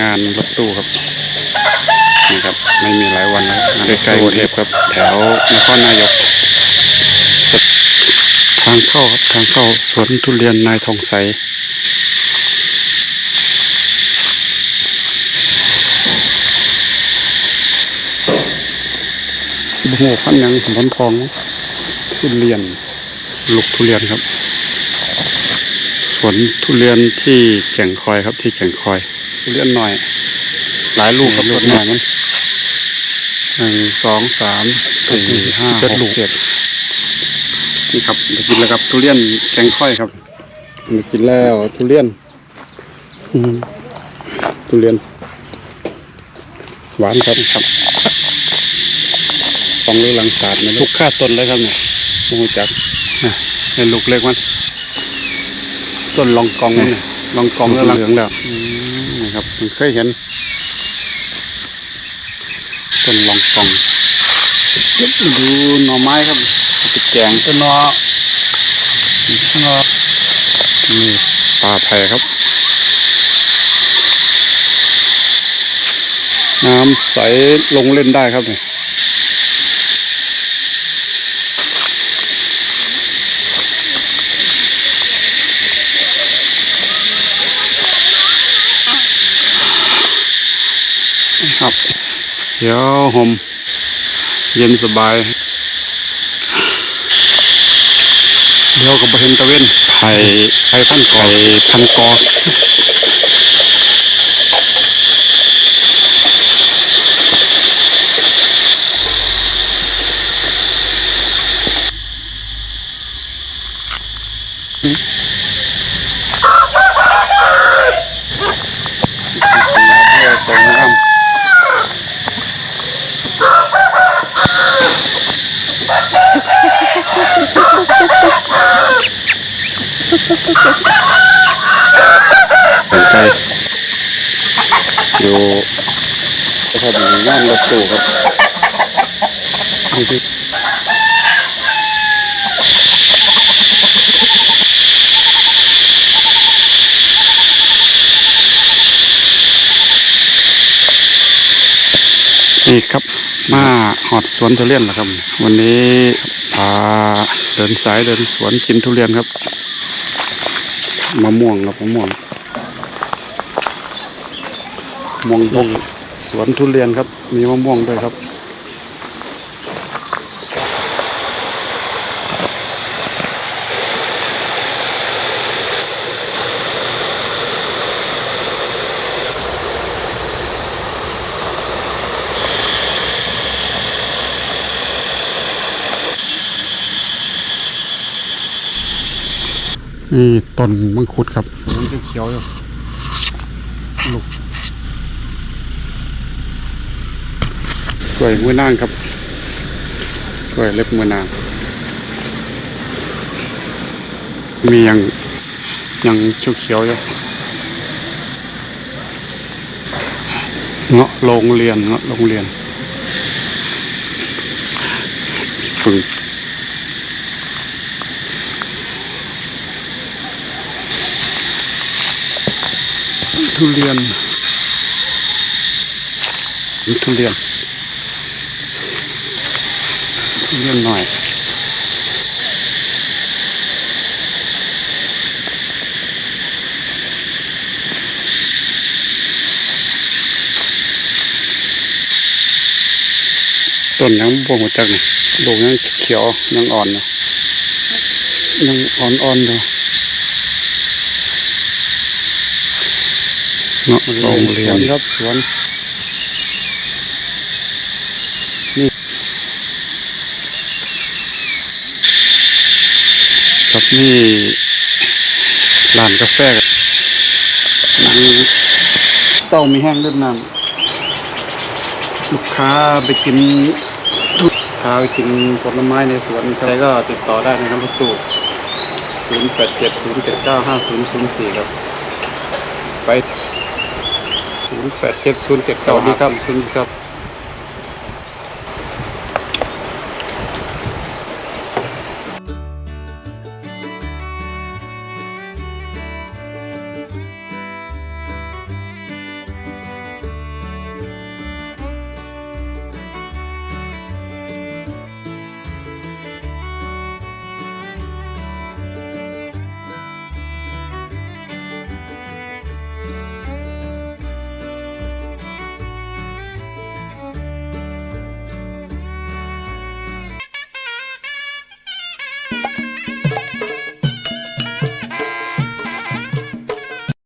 งานรถตู้ครับนี่ครับ ไม่มีหลายวันแล้วงานใกล้ๆกรุงเทพครับ แถวนครนายก ทางเข้าครับทางเข้าสวนทุเรียนนายทองใสบุโหพันยังสมพันทองทุเรียนลูกทุเรียนครับ สวนทุเรียนที่แก่งคอยครับที่แก่งคอยทุ เรียนหน่อย หลายลูกครับลูกหน่อยมันหนึ่งสองสามสี่ห้าหกเจ็ดนี่ครับได้กินแล้วครับ ทุเรียนแก่งคอยครับได้กินแล้วทุเรียนอืมทุเรียน หวานครับครับฟองหรือหลังสาดนะทุกค่าต้นเลยครับเนี่ยโอ้โหจักอะเห็นลูกเล็กมันต้นลองกองนี่ลองกองแล้วเหลืองแล้วอืมนี่ครับผม เคยเห็นต้นลองกองดูหน่อไม้ครับเอาไปิดแกงต้นนอหนอนี่ปลาไผ่ครับ น้ำใสลงเล่นได้ครับเนี่ย ครับเดี๋ยวผมเย็นสบาย เดี๋ยวกับบเห็นตะเวนไผ่ไผ่พันกอพันกอตรงนะครับ สนใจอยู่ครับงานรถตู้ครับนี่คือนี่ครับ มาหอดสวนทุเรียนแล้วครับ วันนี้พาเดินสายเดินสวนชิมทุเรียนครับมะม่วงครับมะม่วงม่วงดกสวนทุเรียนครับ มีมะม่วงด้วยครับ นี่ต้นมังคุดครับมันจะเขียวอยู่ลูกกล้วยมือนางครับกล้วยเล็บมือนาง มีอย่างอย่างเขียวเขียวๆอยู่เงาะโรงเรียนเงาะโรงเรียนปึง ทุเรียนทุเรียนทุเรียนหน่อยต้นยังบวงหัวจักนี่ลูกยังเขียวยังอ่อนอยู่ยังอ่อนๆอยู่ เนาะโรงเรียนครับสวนนี่ครับนี่ร้านกาแฟครับนั่งเศร้ามีแห้งเล่นน้ำลูกค้าไปกินลูกค้าไปกินผลไม้ในสวนใครก็ติดต่อได้นะครับรถตู้ศูนย์แปดเจ็ดศูนย์เจ็ดเก้าห้าศูนย์ศูนย์สี่ครับ ไปศูน ย์แปดเจ็ดศูนย์เจ็ดสวัสดีครับศูนย์ครับ